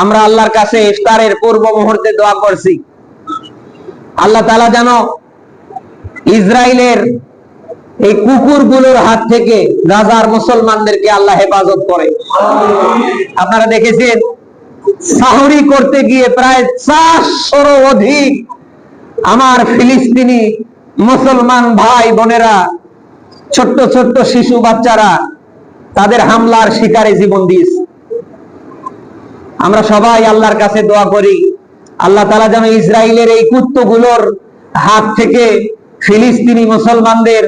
আমরা আল্লাহর কাছে ইফতারের পূর্ব মুহূর্তে দোয়া করছি। আল্লাহ তালা যেন ইসরায়েলের এই কুকুরগুলোর হাত থেকে গাজার মুসলমানদেরকে আল্লাহ হেফাজত করে। আপনারা দেখেছেন, সাহরি করতে গিয়ে প্রায় চারশোর অধিক আমার ফিলিস্তিনি মুসলমান ভাই বোনেরা, ছোট্ট ছোট্ট শিশু বাচ্চারা তাদের হামলার শিকারে জীবন দিয়েছে। আমরা সবাই আল্লাহর কাছে দোয়া করি। আল্লাহ তালা যেন ইসরায়েলের এই কুত্তগুলোর হাত থেকে ফিলিস্তিনি মুসলমানদের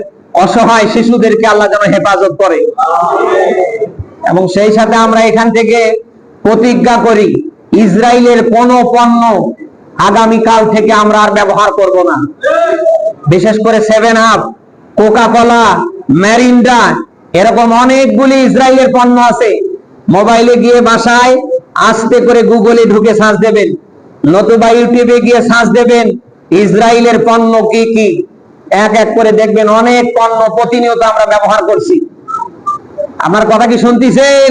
অসহায় শিশুদেরকে আল্লাহ যেন হেফাজত করে। এবং সেই সাথে আমরা এখান থেকে প্রতিজ্ঞা করি ইসরায়েলের কোন পণ্য আগামীকাল থেকে আমরা আর ব্যবহার করব না। বিশেষ করে seven up coca cola Mirinda এরকম অনেকগুলি ইসরায়েলের পণ্য আছে। মোবাইলে গিয়ে বাসায় আস্তে করে গুগলে ঢুকে সার্চ দেবেন। নতুবা ইউটিউবে গিয়ে সার্চ দেবেন ইসরায়েলের পণ্য কি কি? এক এক করে দেখবেন অনেক পণ্য প্রতিনিয়ত আমরা ব্যবহার করছি। আমার কথা কি শুনতেছেন?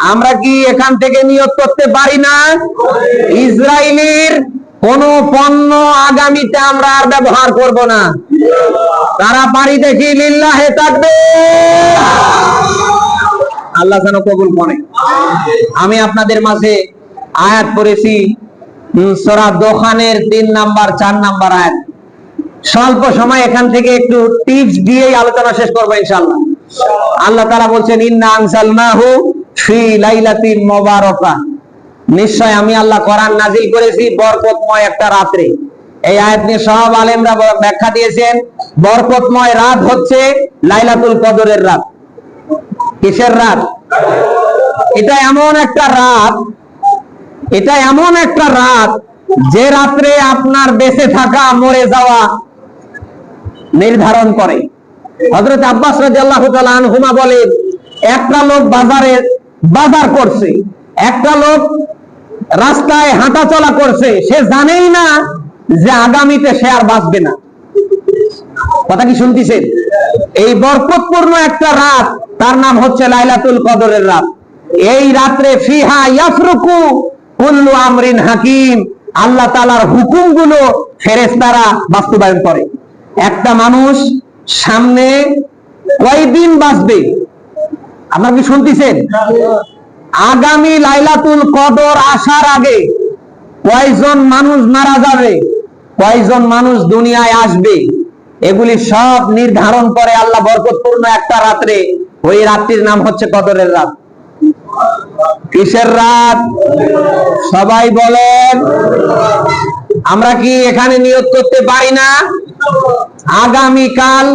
আমরা কি এখান থেকে নিয়োগ করতে পারি না? ইসরায়েলের কোন পণ্য আগামীতে আমরা আর ব্যবহার করব না। তারা পারি দেখি, লিল্লাহে থাকবে আল্লাহ যেন কবুল করে। আমি আপনাদের মাঝে আয়াত পড়েছি দোকানের তিন নাম্বার, চার নাম্বার আয়াত। স্বল্প সময় এখান থেকে একটু টিপস দিয়েই আলোচনা শেষ করব ইনশাল্লাহ আল্লাহ তারা বলছেন নিশ্চয় আমি আল্লাহ কোরআন নাজিল করেছি বরকতময় একটা রাত্রে। এই আয়াত নিয়ে সব আলেমরা ব্যাখ্যা দিয়েছেন, বরকতময় রাত হচ্ছে লাইলাতুল কদরের রাত। কিসের রাত। এটা এমন একটা রাত, এটা এমন একটা রাত যে রাত্রে আপনার বেঁচে থাকা, মরে যাওয়া নির্ধারণ করে। হজরত আব্বাস আনহুমা বলেন, একটা লোক বাজারে বাজার করছে, একটা লোক রাস্তায় হাঁটা চলা করছে, সে জানেই না যে আগামীতে সে আর বাঁচবে না। কথা কি শুনতেছেন? এই বরকতপূর্ণ একটা রাত তার নাম হচ্ছে লাইলাতুল কদরের রাত। এই রাত্রে ফিহা ইয়াফরুকু কুল্লু আমরিন হাকিম। আল্লাহ তাআলার হুকুমগুলো ফেরেশতারা বাস্তবায়ন করে। একটা মানুষ সামনে কয়দিন বাঁচবে? আপনারা কি শুনতেছেন? আগামী লাইলাতুল কদর আসার আগে কয়জন মানুষ মারা যাবে? কয়জন মানুষ দুনিয়ায় আসবে? এগুলি সব নির্ধারণ করে আল্লাহ বরকতপূর্ণ একটা রাত্রে ওই রাত্রির নাম হচ্ছে কদরের রাত। কিসের রাত? সবাই বলেন, আমরা কি এখানে নিয়োগ করতে পারি না? আগামীকাল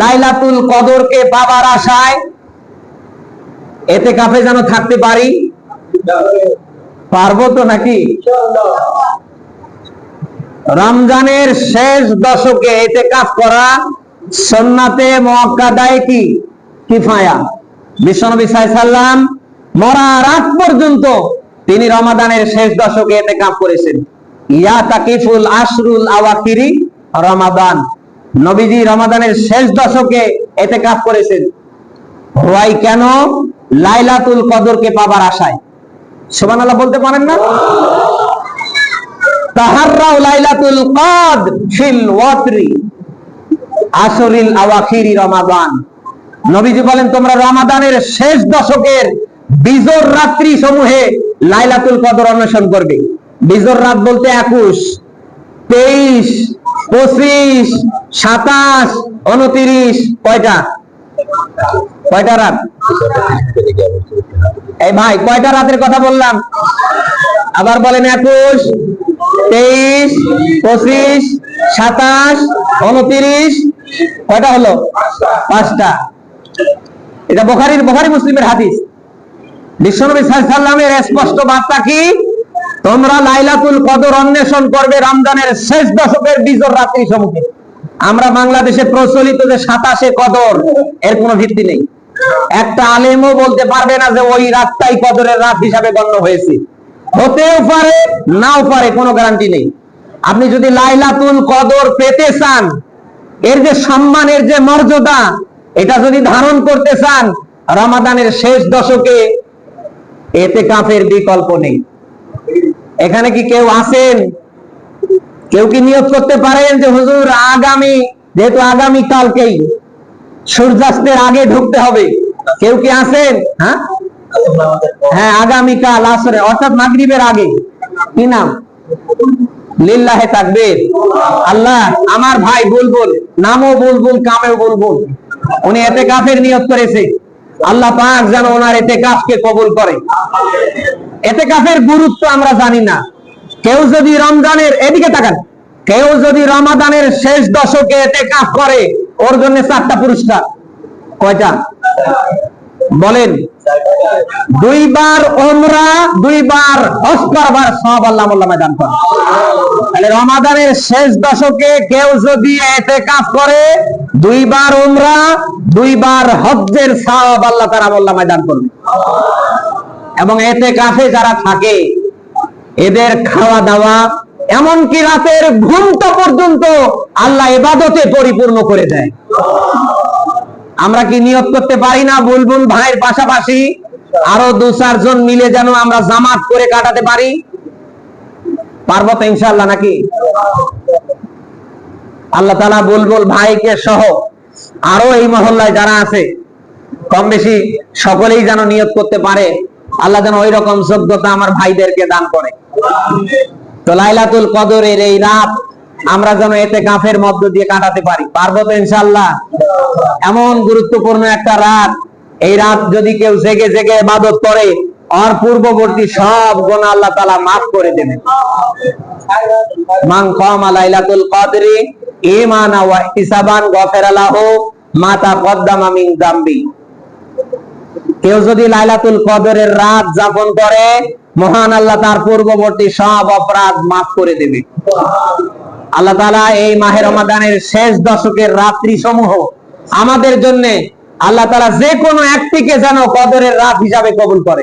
লাইলাতুল কদরকে পাবার আশায় এতে কাফে যেন থাকতে পারি? পারব তো নাকি? রমজানের শেষ দশকে এতে কাজ করা সন্নাতে মোয়াক্কাদায় কি? কিফায়া। বিশ্বনবী সাল্লাম মরার আগ পর্যন্ত তিনি রমাদানের শেষ দশকে এতে কাজ করেছেন। ইয়া তাকিফুল আশরুল আওয়াকিরি রমাদান। নবীজি রমাদানের শেষ দশকে এতে কাজ করেছেন। হোয়াই কেন? লাইলাতুল কদরকে পাবার আশায়। সুবহানাল্লাহ বলতে পারেন না? তাহাররাও লাইলাতুল কদর ফিল ওয়াতরি। আসরিল আওয়াখিরি রমাদান। নবীজি বলেন, তোমরা রমাদানের শেষ দশকের বিজোর রাত্রি সমূহে লাইলাতুল কদর অন্বেষণ করবে। বিজোর রাত বলতে একুশ, তেইশ, পঁচিশ, সাতাশ, উনত্রিশ, কয়টা? কয়টা রাত? এই ভাই, কয়টা রাতের কথা বললাম? আবার বলেন একুশ, তেইশ, পঁচিশ, সাতাশ, উনত্রিশ, কয়টা হলো? পাঁচটা। এটা বোখারির, বোখারি মুসলিমের হাদিস। বিশ্বনবী সাল্লামের স্পষ্ট বার্তা কি? তোমরা লাইলাতুল কদর অন্বেষণ করবে রমজানের শেষ দশকের বিজর রাত্রি সমূহে। আমরা বাংলাদেশে প্রচলিত যে সাতাশে কদর, এর কোনো ভিত্তি নেই। একটা আলেমও বলতে পারবে না যে ওই রাতটাই কদরের রাত হিসাবে গণ্য হয়েছে। হতেও পারে, নাও পারে, কোনো গ্যারান্টি নেই। আপনি যদি লাইলাতুল কদর পেতে চান, এর যে সম্মানের যে মর্যাদা এটা যদি ধারণ করতে চান, রমাদানের শেষ দশকে এতে কাফের বিকল্প নেই। এখানে কি কেউ আছেন? কেউ কি নিয়োগ করতে পারেন যে, হুজুর, আগামী, যেহেতু আগামী কালকেই সূর্যাস্তের আগে ঢুকতে হবে। কেউ কি আছেন? হ্যাঁ? হ্যাঁ আগামীকাল আসরে, অর্থাৎ মাগরিবের আগে। কি নাম? লিল্লাহে তাকবীর। আল্লাহ, আমার ভাই, বুলবুল, নামও বুলবুল, কামেও বুলবুল। উনি এতে কাফের নিয়ত করেছে। আল্লাহ পাক যেন ওনার এতে কাফকে কবুল করে। এতে কাফের গুরুত্ব আমরা জানি না। কেউ যদি রমজানের এদিকে তাকান, কেউ যদি রমাদানের শেষ দশকে এতে কাফ করে, ওর জন্য চারটা পুরস্কার। কয়টা? বলেন। দুইবার ওমরা দুইবার হজ করবার সব আল্লাহ মোল্লা ময়দান করে তাহলে রমাদানের শেষ দশকে কেউ যদি এতে কাজ করে, দুইবার ওমরা দুইবার হজ্জের সব আল্লাহ তারা মোল্লা ময়দান করবে। এবং এতে কাফে যারা থাকে, এদের খাওয়া দাওয়া এমনকি রাতের ঘুমটা পর্যন্ত আল্লাহ এবাদতে পরিপূর্ণ করে দেয়। আমরা কি নিয়োগ করতে পারি না? বুলবুল ভাইয়ের পাশাপাশি আরও দু চারজন মিলে যেন আমরা জামাত করে কাটাতে পারি। পারব তো ইনশাল্লাহ নাকি? আল্লাহ তালা বুলবুল ভাইকে সহ আরও এই মহল্লায় যারা আছে, কম বেশি সকলেই যেন নিয়োগ করতে পারে, আল্লাহ যেন ওই রকম যোগ্যতা আমার ভাইদেরকে দান করে। তো লাইলাতুল কদরের এই রাত আমরা যেন এতে কাফের মধ্য দিয়ে কাটাতে পারি। পারব তো ইনশাল্লাহ এমন গুরুত্বপূর্ণ একটা রাত, এই রাত যদি কেউ জেগে জেগে ইবাদত করে আর পূর্ববর্তী সব গুনাহ আল্লাহ তাআলা মাফ করে দেবেন। মান কামা লাইলাতুল কদরি ঈমানা ওয়া ইহতিসাবান গফিরা লাহু মা তাকদ্দামা মিন যামবি। কেউ যদি লাইলাতুল কদরের রাত যাপন করে, মহান আল্লাহ তার পূর্ববর্তী সব অপরাধ মাফ করে দেবে। আল্লাহ তাআলা এই মাহে রমাদানের শেষ দশকের রাত্রি সমূহ আমাদের জন্য আল্লাহ তারা যে কোনো একটিকে যেন কদরের রাত হিসাবে কবুল করে।